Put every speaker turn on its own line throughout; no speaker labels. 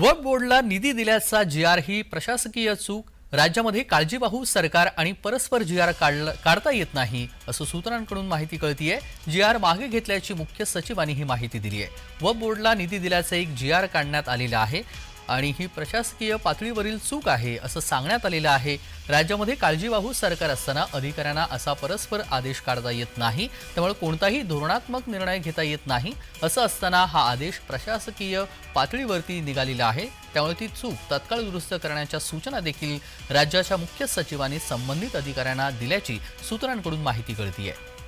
वक्फ बोर्डला निधी दिल्याचा जी आर ही प्रशासकीय चूक राज्यामध्ये काळजीवाहू सरकार आणि परस्पर जी आर काढता येत नाही असं सूत्रांकडून माहिती कळतीये. जी आर मागे घेतल्याची मुख्य सचिवांनी ही माहिती दिली आहे वक्फ बोर्डला निधी दिल्याचं एक जी आर काढण्यात आलेलं आहे. आणि ही प्रशासकीय पातळीवरील चूक आहे असं सांगण्यात आलेलं आहे. राज्यामध्ये काळजीवाहू सरकार असताना अधिकाऱ्यांना असा परस्पर आदेश काढता येत नाही. त्यामुळे कोणताही धोरणात्मक निर्णय घेता येत नाही. असं असताना हा आदेश प्रशासकीय पातळीवरती निघालेला आहे. त्यामुळे ती चूक तत्काळ दुरुस्त करण्याच्या सूचना देखील राज्याच्या मुख्य सचिवांनी संबंधित अधिकाऱ्यांना दिल्याची सूत्रांकडून माहिती कळती आहे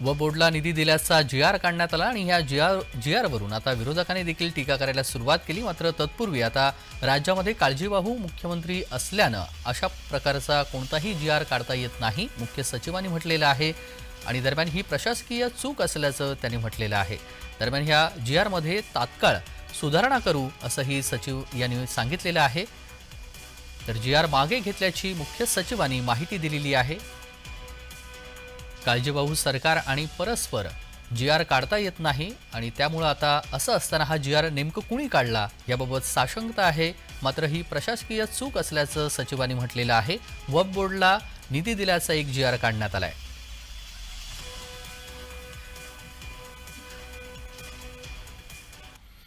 व बोर्डला निधी दिल्याचा जी आर काढण्यात आला आणि ह्या जी आर जी आरवरून आता विरोधकांनी देखील टीका करायला सुरुवात केली. मात्र तत्पूर्वी आता राज्यामध्ये काळजीवाहू मुख्यमंत्री असल्यानं अशा प्रकारचा कोणताही जी आर काढता येत नाही मुख्य सचिवांनी म्हटलेलं आहे. आणि दरम्यान ही प्रशासकीय चूक असल्याचं त्यांनी म्हटलेलं आहे. दरम्यान ह्या जी आरमध्ये तात्काळ सुधारणा करू असंही सचिव यांनी सांगितलेलं आहे. तर जी आर मागे घेतल्याची मुख्य सचिवांनी माहिती दिलेली आहे. काळजीवाहू सरकार आणि परस्पर जी आर काढता येत नाही आणि त्यामुळं आता असं असताना हा जी आर नेमकं कुणी काढला याबाबत साशंकता आहे. मात्र ही प्रशासकीय चूक असल्याचं सचिवांनी म्हटलेलं आहे. वब बोर्डला निधी दिल्याचा एक जी आर काढण्यात आला आहे